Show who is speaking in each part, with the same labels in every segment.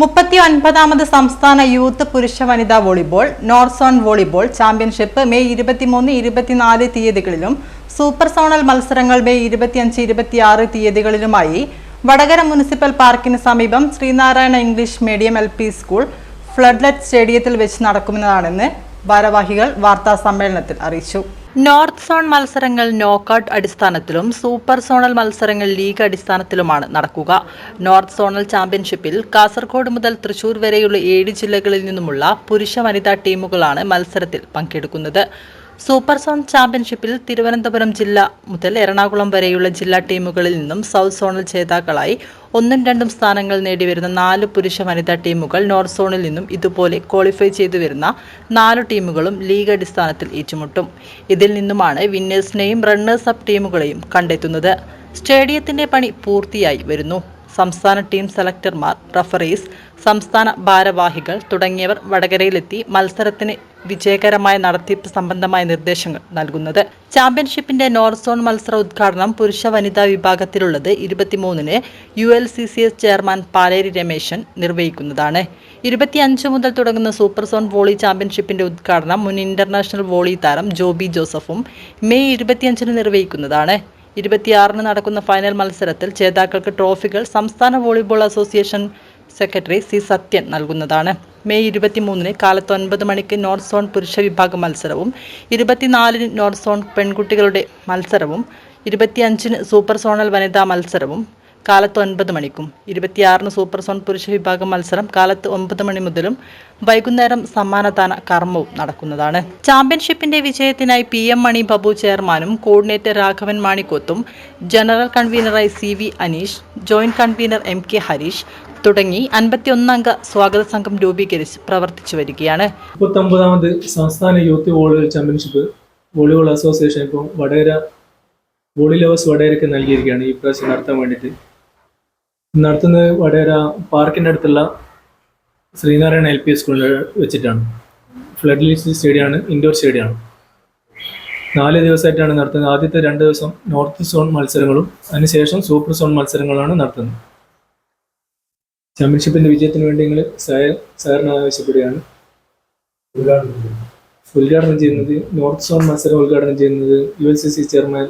Speaker 1: മുപ്പത്തി ഒൻപതാമത് സംസ്ഥാന യൂത്ത് പുരുഷ വനിതാ volleyball north zone volleyball championship May ഇരുപത്തിമൂന്ന് ഇരുപത്തിനാല് തീയതികളിലും സൂപ്പർ സോണൽ മത്സരങ്ങൾ മെയ് ഇരുപത്തിയഞ്ച് ഇരുപത്തിയാറ് തീയതികളിലുമായി വടകര മുനിസിപ്പൽ പാർക്കിന് സമീപം Sreenarayana English medium L P school floodlit സ്റ്റേഡിയത്തിൽ വെച്ച് നടക്കുന്നതാണെന്ന് ഭാരവാഹികൾ വാർത്താ സമ്മേളനത്തിൽ അറിയിച്ചു. നോർത്ത് സോൺ മത്സരങ്ങൾ നോക്കൌട്ട് അടിസ്ഥാനത്തിലും സൂപ്പർ സോണൽ മത്സരങ്ങൾ ലീഗ് അടിസ്ഥാനത്തിലുമാണ് നടക്കുക. നോർത്ത് സോണൽ ചാമ്പ്യൻഷിപ്പിൽ കാസർഗോഡ് മുതൽ തൃശൂർ വരെയുള്ള ഏഴ് ജില്ലകളിൽ നിന്നുമുള്ള പുരുഷ വനിതാ ടീമുകളാണ് മത്സരത്തിൽ പങ്കെടുക്കുന്നത്. സൂപ്പർ സോൺ ചാമ്പ്യൻഷിപ്പിൽ തിരുവനന്തപുരം ജില്ല മുതൽ എറണാകുളം വരെയുള്ള ജില്ലാ ടീമുകളിൽ നിന്നും സൗത്ത് സോണൽ ജേതാക്കളായി ഒന്നും രണ്ടും സ്ഥാനങ്ങൾ നേടിവരുന്ന നാല് പുരുഷ വനിതാ ടീമുകൾ നോർത്ത് സോണിൽ നിന്നും ഇതുപോലെ ക്വാളിഫൈ ചെയ്തു വരുന്ന നാല് ടീമുകളും ലീഗ് അടിസ്ഥാനത്തിൽ ഏറ്റുമുട്ടും. ഇതിൽ നിന്നുമാണ് വിന്നേഴ്സിനെയും റണ്ണേഴ്സ് അപ്പ് ടീമുകളെയും കണ്ടെത്തുന്നത്. സ്റ്റേഡിയത്തിന്റെ പണി പൂർത്തിയായി വരുന്നു. സംസ്ഥാന ടീം സെലക്ടർമാർ റഫറീസ് സംസ്ഥാന ഭാരവാഹികൾ തുടങ്ങിയവർ വടകരയിലെത്തി മത്സരത്തിന് വിജയകരമായ നടത്തിപ്പ് സംബന്ധമായ നിർദ്ദേശങ്ങൾ നൽകുന്നത്. ചാമ്പ്യൻഷിപ്പിന്റെ നോർത്ത് സോൺ മത്സര ഉദ്ഘാടനം പുരുഷ വനിതാ വിഭാഗത്തിലുള്ളത് ഇരുപത്തിമൂന്നിന് U L C C S chairman Paleri Rameshan നിർവഹിക്കുന്നതാണ്. ഇരുപത്തിയഞ്ച് മുതൽ തുടങ്ങുന്ന സൂപ്പർ സോൺ വോളി ചാമ്പ്യൻഷിപ്പിന്റെ ഉദ്ഘാടനം മുൻ ഇന്റർനാഷണൽ വോളി താരം ജോബി ജോസഫും മെയ് ഇരുപത്തിയഞ്ചിന് നിർവഹിക്കുന്നതാണ്. ഇരുപത്തിയാറിന് നടക്കുന്ന ഫൈനൽ മത്സരത്തിൽ ജേതാക്കൾക്ക് ട്രോഫികൾ സംസ്ഥാന volleyball association secretary C Sathyan നൽകുന്നതാണ്. മെയ് ഇരുപത്തിമൂന്നിന് കാലത്ത് ഒൻപത് മണിക്ക് നോർത്ത് സോൺ പുരുഷ വിഭാഗ മത്സരവും ഇരുപത്തിനാലിന് നോർത്ത് സോൺ പെൺകുട്ടികളുടെ മത്സരവും ഇരുപത്തിയഞ്ചിന് സൂപ്പർ സോണൽ വനിതാ മത്സരവും കാലത്ത് ഒൻപത് മണിക്കും. ഇരുപത്തിയാറിന് സൂപ്പർ സോൺ പുരുഷ വിഭാഗം മത്സരം കാലത്ത് ഒമ്പത് മണി മുതലും വൈകുന്നേരം സമ്മാനദാന കർമ്മവും നടക്കുന്നതാണ്. ചാമ്പ്യൻഷിപ്പിന്റെ വിജയത്തിനായി പി എം മണി ബാബു ചെയർമാനും കോർഡിനേറ്റർ രാഘവൻ മാണിക്കോത്തും general കൺവീനറായി C V Aneesh joint convener M K Hareesh തുടങ്ങി അൻപത്തിയൊന്നംഗ സ്വാഗത സംഘം രൂപീകരിച്ച് പ്രവർത്തിച്ചു വരികയാണ്.
Speaker 2: സംസ്ഥാന youth volleyball championship volleyball association ഇപ്പോൾ വടകര വോളി ലവേഴ്സ് വടകരയ്ക്ക് നൽകിയിരിക്കുകയാണ്. ഈ പ്രാവശ്യം നടത്താൻ വേണ്ടിയിട്ട് നടത്തുന്നത് വടകര പാർക്കിന്റെ അടുത്തുള്ള ശ്രീനാരായണ എൽ പി സ്കൂളിൽ വെച്ചിട്ടാണ്. ഫ്ലഡ് ലീസ് സ്റ്റേഡിയമാണ് ഇൻഡോർ സ്റ്റേഡിയമാണ്. നാല് ദിവസമായിട്ടാണ് നടത്തുന്നത്. ആദ്യത്തെ രണ്ട് ദിവസം നോർത്ത് സോൺ മത്സരങ്ങളും അതിനുശേഷം സൂപ്പർ സോൺ മത്സരങ്ങളാണ് നടത്തുന്നത്. ചാമ്പ്യൻഷിപ്പിന്റെ വിജയത്തിന് വേണ്ടി നിങ്ങൾ സാറിന് ആവശ്യപ്പെടുകയാണ്. ഉദ്ഘാടനം ചെയ്യുന്നത് നോർത്ത് സോൺ മത്സരം ഉദ്ഘാടനം ചെയ്യുന്നത് U L C C chairman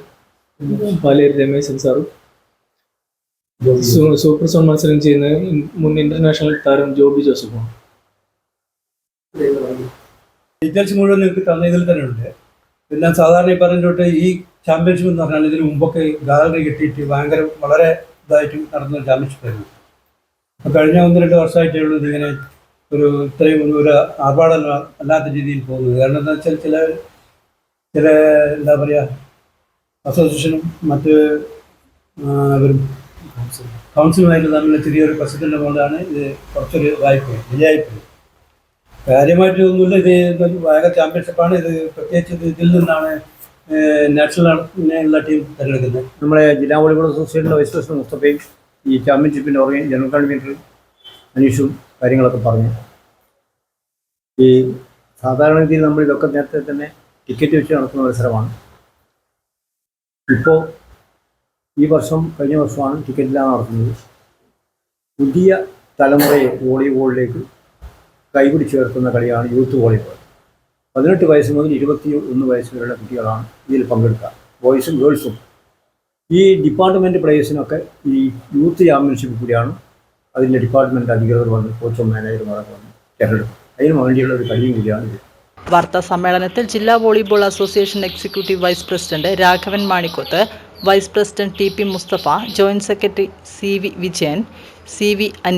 Speaker 2: Paleri Rameshan സാറും സൂപ്പർ സോൺ മത്സരം ചെയ്യുന്ന മുൻ ഇന്റർനാഷണൽ താരം ജോബി ജോസഫും.
Speaker 3: ഡീറ്റെയിൽസ് മുഴുവൻ നിങ്ങൾക്ക് തന്നതിൽ തന്നെ ഉണ്ട്. എല്ലാം സാധാരണ ഈ പറഞ്ഞിട്ട് ഈ ചാമ്പ്യൻഷിപ്പ് എന്ന് പറഞ്ഞാൽ ഇതിന് മുമ്പൊക്കെ ഗാലറി കിട്ടിയിട്ട് ഭയങ്കര വളരെ ഇതായിട്ട് നടന്ന ചാമ്പ്യൻഷിപ്പ് ആയിരുന്നു. കഴിഞ്ഞ ഒന്ന് രണ്ട് വർഷമായിട്ടേ ഉള്ളൂ ഇതിങ്ങനെ ഒരു ഇത്രയും ഒരു- ആർഭാടല്ല അല്ലാത്ത രീതിയിൽ പോകുന്നത്. കാരണം എന്താ വെച്ചാൽ ചില ചില എന്താ പറയുക അസോസിയേഷനും മറ്റ് ആ, ഇവരും കൗൺസിലുമായിട്ട് തമ്മിൽ ചെറിയൊരു പ്രശ്നത്തിന്റെ കൊണ്ടാണ് ഇത് കുറച്ചൊരു ഇതായിപ്പോയി ഡിലേയായിപ്പോയി കാര്യമായിട്ട് ഒന്നുമില്ല ഇത് വായക ചാമ്പ്യൻഷിപ്പാണ് ഇത് പ്രത്യേകിച്ച് ഇത് ഇതിൽ നിന്നാണ് നാഷണൽ ടീം തിരഞ്ഞെടുക്കുന്നത്.
Speaker 4: നമ്മുടെ ജില്ലാ വോളിബോൾ അസോസിയേഷന്റെ വൈസ് പ്രസിഡന്റ് മുസ്തഫയും ഈ ചാമ്പ്യൻഷിപ്പിന്റെ ഓർഗൻ ജനറൽ കൺവീനർ അനീഷും കാര്യങ്ങളൊക്കെ പറഞ്ഞു. ഈ സാധാരണ രീതിയിൽ നമ്മൾ ഇതൊക്കെ നേരത്തെ തന്നെ ടിക്കറ്റ് വെച്ച് നടത്തുന്ന മത്സരമാണ് ഇപ്പോൾ ഈ വർഷം കഴിഞ്ഞ വർഷമാണ് ടിക്കറ്റിലാണ് നടത്തുന്നത്. പുതിയ തലമുറയെ വോളിബോളിലേക്ക് കൈപിടിച്ച് ചേർക്കുന്ന കളിയാണ് യൂത്ത് വോളിബോൾ പതിനെട്ട് വയസ്സ് മുതൽ ഇരുപത്തി ഒന്ന് വയസ്സ് വരെയുള്ള കുട്ടികളാണ് ഇതിൽ പങ്കെടുക്കുക. ബോയ്സും ഗേൾസും ഈ ഡിപ്പാർട്ട്മെന്റ് പ്ലേയേഴ്സിനൊക്കെ ഈ യൂത്ത് ചാമ്പ്യൻഷിപ്പ് കൂടിയാണ് അതിന്റെ ഡിപ്പാർട്ട്മെന്റ് അധികൃതർ വന്ന് കോച്ചും മാനേജർമാരൊക്കെ വന്ന് തിരഞ്ഞെടുക്കും. അതിന് വേണ്ടിയുള്ള ഒരു കളിയും കൂടിയാണ് ഇത്.
Speaker 1: വാർത്താ സമ്മേളനത്തിൽ ജില്ലാ volleyball association executive vice president Raghavan Manikoth vice president T P Musthafa joint secretary C V Vijayan C V